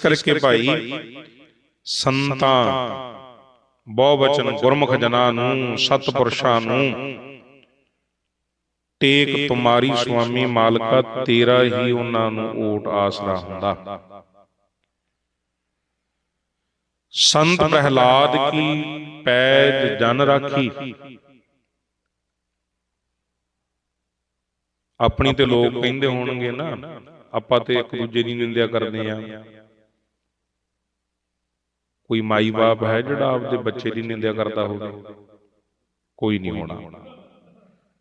ਕਰਕੇ ਭਾਈ ਸੰਤਾਂ। ਬਹੁ ਬਚਨ ਗੁਰਮੁਖ ਜਨਾਂ ਨੂੰ ਸਤਪੁਰਸ਼ਾਂ ਨੂੰ। ਟੇਕ ਤੁਮਾਰੀ ਸੁਆਮੀ ਮਾਲਕਾ ਤੇਰਾ ਹੀ ਉਹਨਾਂ ਨੂੰ ਓਟ ਆਸਰਾ ਹੁੰਦਾ। ਸੰਤ ਪ੍ਰਹਿਲਾਦ ਕੀ ਪੈਜ ਜਨ ਰਾਖੀ? ਆਪਣੀ ਤੇ ਲੋਕ ਕਹਿੰਦੇ ਹੋਣਗੇ ਨਾ ਆਪਾਂ ਤੇ ਇੱਕ ਦੂਜੇ ਦੀ ਨਿੰਦਿਆ ਕਰਦੇ ਆ ਕੋਈ ਮਾਈ ਬਾਪ ਹੈ ਜਿਹੜਾ ਆਪਦੇ ਬੱਚੇ ਦੀ ਨਿੰਦਿਆ ਕਰਦਾ ਹੋਵੇ। ਕੋਈ ਨਹੀਂ ਹੋਣਾ।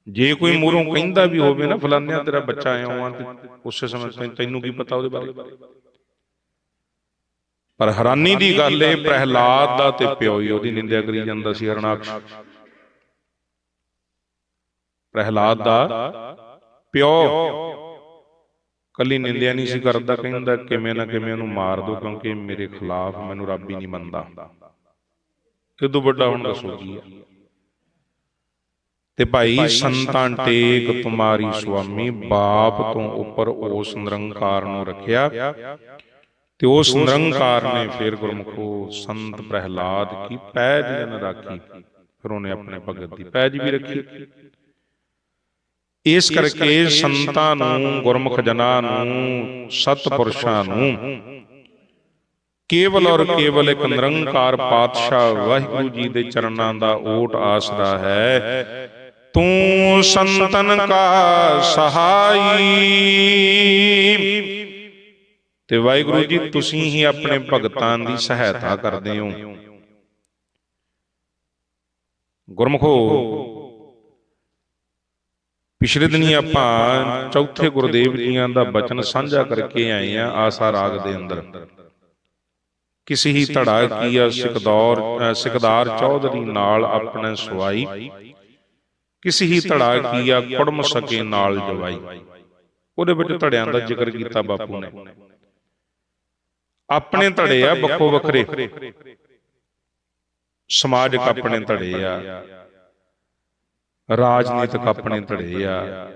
ਜੇ ਕੋਈ ਮੂਹਰੋਂ ਕਹਿੰਦਾ ਵੀ ਹੋਵੇ ਨਾ ਫਲਾਨਿਆ ਤੇਰਾ ਬੱਚਾ ਆਇਆ ਹੋਆ ਤੇ ਉਸੇ ਸਮੇਂ ਤੈਨੂੰ ਕੀ ਪਤਾ ਉਹਦੇ ਬਾਰੇ? ਪਰ ਹੈਰਾਨੀ ਦੀ ਗੱਲ ਏ ਪ੍ਰਹਿਲਾਦ ਦਾ ਤੇ ਪਿਓ ਹੀ ਉਹਦੀ ਨਿੰਦਿਆ ਕਰੀ ਜਾਂਦਾ ਸੀ ਹਰਨਾਕਸ਼। ਪ੍ਰਹਿਲਾਦ ਦਾ ਪਿਓ। ਕੱਲੀ ਨਿੰਦਿਆ ਨਹੀਂ ਸੀ ਕਰਦਾ ਕਹਿੰਦਾ ਕਿਵੇਂ ਨਾ ਕਿਵੇਂ ਉਹਨੂੰ ਮਾਰ ਦੋ ਕਿਉਂਕਿ ਮੇਰੇ ਖਿਲਾਫ ਮੈਨੂੰ ਰੱਬ ਹੀ ਨਹੀਂ ਮੰਨਦਾ। ਕਿਦੋਂ ਵੱਡਾ ਹੁਣ ਦੱਸੋ ਕੀ ਹੈ ਤੇ ਭਾਈ ਸੰਤਾਂ ਟੇਕ ਤੁਮਾਰੀ ਸੁਆਮੀ ਬਾਪ ਤੋਂ ਉੱਪਰ ਉਸ ਨਿਰੰਕਾਰ ਨੂੰ ਰੱਖਿਆ ਤੇ ਉਸ ਨਿਰੰਕਾਰ ਨੇ ਫਿਰ ਗੁਰਮੁਖੋ ਸੰਤ ਪ੍ਰਹਿਲਾਦ ਕੀ ਪੈਜ ਜਨ ਰਾਖੀ ਫਿਰ ਉਹਨੇ ਆਪਣੇ ਭਗਤ ਦੀ ਪੈਜ ਵੀ ਰੱਖੀ। ਇਸ ਕਰਕੇ ਸੰਤਾਂ ਨੂੰ ਗੁਰਮੁਖ ਜਨਾਂ ਨੂੰ ਸਤਪੁਰਸ਼ਾਂ ਨੂੰ। ਕੇਵਲ ਔਰ ਕੇਵਲ ਇੱਕ ਨਿਰੰਕਾਰ ਪਾਤਸ਼ਾਹ ਵਾਹਿਗੁਰੂ ਜੀ ਦੇ ਚਰਨਾਂ ਦਾ ਓਟ ਆਸਰਾ ਹੈ। ਤੂੰ ਸੰਤਨ ਕਾ ਸਹਾਈ। ਤੇ ਵਾਹਿਗੁਰੂ ਜੀ ਤੁਸੀਂ ਹੀ ਆਪਣੇ ਭਗਤਾਂ ਦੀ ਸਹਾਇਤਾ ਕਰਦੇ ਹੋ। ਗੁਰਮਖੋ ਪਿਛਲੇ ਦਿਨੀ ਆਪਾਂ ਚੌਥੇ ਗੁਰਦੇਵ ਜੀਆਂ ਦਾ ਬਚਨ ਸਾਂਝਾ ਕਰਕੇ ਆਏ ਆ ਆਸਾ ਰਾਗ ਦੇ ਅੰਦਰ। ਕਿਸੇ ਹੀ ਧੜਾ ਕੀਆ ਸਿਕਦੌਰ ਸਿਕਦਾਰ ਚੌਧਰੀ ਨਾਲ ਆਪਣੇ ਸਵਾਈ। ਕਿਸੇ ਹੀ ਧੜਾ ਕੀਆ ਕੁੜਮ ਸਕੇ ਨਾਲ ਜਵਾਈ। ਉਹਦੇ ਵਿੱਚ ਧੜਿਆਂ ਦਾ ਜ਼ਿਕਰ ਕੀਤਾ ਬਾਪੂ ਨੇ। ਆਪਣੇ ਧੜੇ ਆ ਵੱਖੋ ਵੱਖਰੇ। ਸਮਾਜਿਕ ਆਪਣੇ ਧੜੇ ਆ। ਰਾਜਨੀਤਿਕ ਆਪਣੇ ਧੜੇ ਆ।